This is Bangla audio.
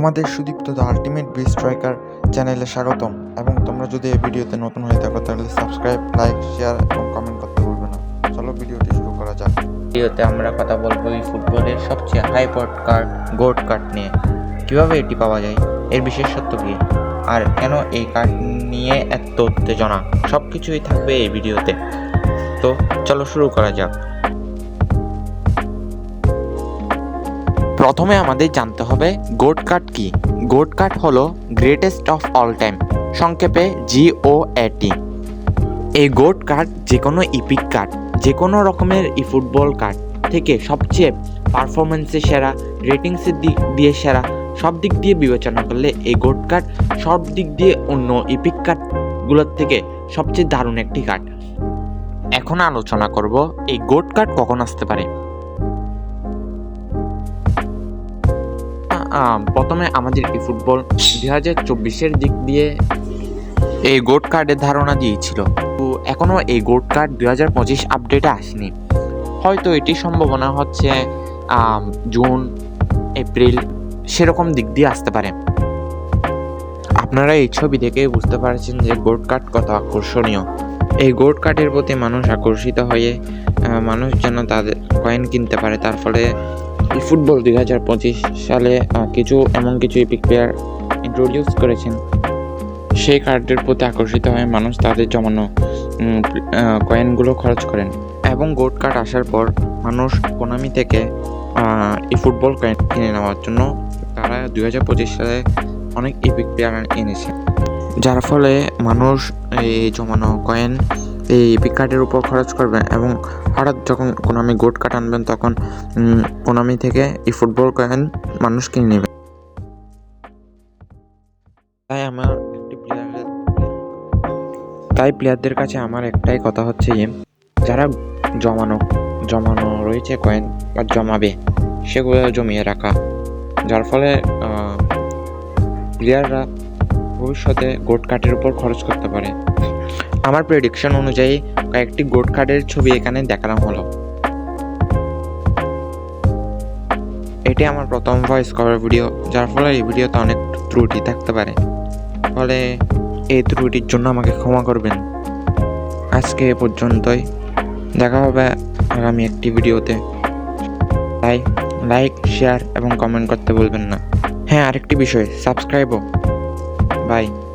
তোমাদের Sudipta the ultimate B striker চ্যানেলে স্বাগতম এবং তোমরা যদি এই ভিডিওতে নতুন হয়ে থাকো, তাহলে সাবস্ক্রাইব, লাইক, শেয়ার এবং কমেন্ট করতে ভুলবে না। চলো ভিডিওটি শুরু করা যাক। ভিডিওতে আমরা কথা বলব এই ফুটবলের সবচেয়ে high pot card goat card নিয়ে। কীভাবে এটি পাওয়া যায়? এর বিশেষত্ব কী? আর কেন এই কার্ড নিয়ে এত উত্তেজনা? সব কিছুই থাকবে এই ভিডিওতে। তো চলো শুরু করা যাক। প্রথমে আমাদের জানতে হবে গোট কাট কি? গোট কাট হলো গ্রেটেস্ট অফ অল টাইম সংক্ষেপে জিও এটি এই গোট কার্ড যে কোনো ইপিক কার্ড যে কোনো রকমের ই ফুটবল কার্ড থেকে সবচেয়ে পারফরমেন্সে সেরা রেটিংসের দিক দিয়ে সেরা, সব দিক দিয়ে বিবেচনা করলে এই গোট কার্ড সব দিক দিয়ে অন্য ইপিক কার্ডগুলোর থেকে সবচেয়ে দারুণ একটি কার্ড এখন আলোচনা করব এই গোট কার্ড কখন আসতে পারে। প্রথমে আমাদের এই ফুটবল দুই হাজার চব্বিশের দিক দিয়ে এই গোট কার্ডের ধারণা দিয়েছিল। তো এখনও এই গোট কার্ড দুই হাজার পঁচিশ আপডেটে আসেনি। হয়তো এটি সম্ভাবনা হচ্ছে জুন, এপ্রিল, সেরকম দিক দিয়ে আসতে পারে। আপনারা এই ছবি দেখে বুঝতে পারছেন যে গোট কার্ড কত আকর্ষণীয়। এই গোট কার্ডের প্রতি মানুষ আকর্ষিত হয়ে মানুষ যেন তাদের কয়েন কিনতে পারে। তার ফলে ফুটবল দুই হাজার পঁচিশ সালে কিছু এমন কিছু এপিক প্লেয়ার ইন্ট্রোডিউস করেছেন। সেই কার্ডের প্রতি আকর্ষিত হয়ে মানুষ তাদের জমানো কয়েনগুলো খরচ করেন। এবং গোট কার্ড আসার পর মানুষ কোনামি থেকে এই ফুটবল কয়েন কিনে নেওয়ার জন্য তারা দুই হাজার পঁচিশ সালে অনেক ইপিক প্লেয়ার এনেছে। যার ফলে মানুষ এই জমানো কয়েন এই ইপিক কার্ডের উপর খরচ করবেন এবং হঠাৎ যখন কোনামি গোট কাট আনবেন, তখন কোনামি থেকে এই ফুটবল কয়েন মানুষ কিনে নেবে। তাই আমার একটি তাই প্লেয়ারদের কাছে আমার একটাই কথা হচ্ছে যে যারা জমানো জমানো রয়েছে কয়েন বা জমাবে, সেগুলো জমিয়ে রাখা। যার ফলে প্লেয়াররা ভবিষ্যতে গোট কার্ডের উপর খরচ করতে পারে। আমার প্রেডিকশন অনুযায়ী কয়েকটি গোট কার্ডের ছবি এখানে দেখানো হলো। এটি আমার প্রথম ভয়েস কভার ভিডিও যার ফলে এই ভিডিওতে অনেক ত্রুটি থাকতে পারে। ফলে এই ত্রুটির জন্য আমাকে ক্ষমা করবেন। আজকে এ পর্যন্তই। দেখা হবে আগামী একটি ভিডিওতে তাই লাইক শেয়ার এবং কমেন্ট করতে বলবেন না। হ্যাঁ আরেকটি বিষয় সাবস্ক্রাইবও bay